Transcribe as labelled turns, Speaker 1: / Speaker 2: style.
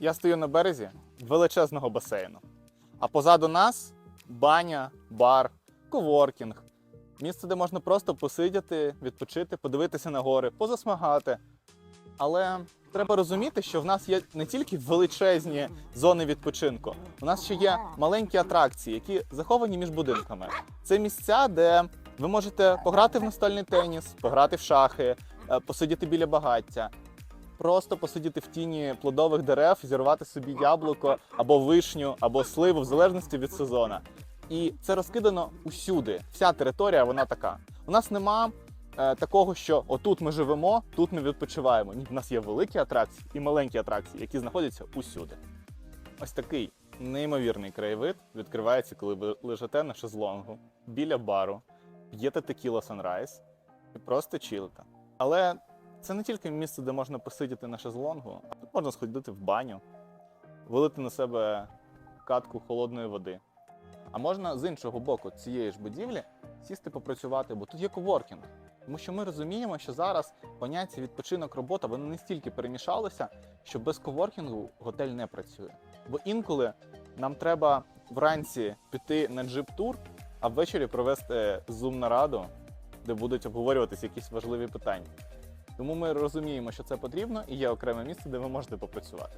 Speaker 1: Я стою на березі величезного басейну. А позаду нас баня, бар, коворкінг. Місце, де можна просто посидіти, відпочити, подивитися на гори, позасмагати. Але треба розуміти, що в нас є не тільки величезні зони відпочинку, у нас ще є маленькі атракції, які заховані між будинками. Це місця, де ви можете пограти в настольний теніс, пограти в шахи, е, посидіти біля багаття, просто посидіти в тіні плодових дерев, зірвати собі яблуко або вишню, або сливу, в залежності від сезону. І це розкидано усюди. Вся територія вона така. У нас нема е, такого, що отут ми живемо, тут ми відпочиваємо. Ні, в нас є великі атракції і маленькі атракції, які знаходяться усюди. Ось такий неймовірний краєвид відкривається, коли ви лежите на шезлонгу біля бару, п'єте текіла Sunrise і просто чилите. Але це не тільки місце, де можна посидіти на шезлонгу, а тут можна сходити в баню, вилити на себе катку холодної води. А можна з іншого боку цієї ж будівлі сісти попрацювати, бо тут є коворкінг. Тому що ми розуміємо, що зараз поняття відпочинок робота вони настільки перемішалися, що без коворкінгу готель не працює. Бо інколи нам треба вранці піти на джип-тур, а ввечері провести зум-нараду, де будуть обговорюватися якісь важливі питання. Тому ми розуміємо, що це потрібно, і є окреме місце, де ви можете попрацювати.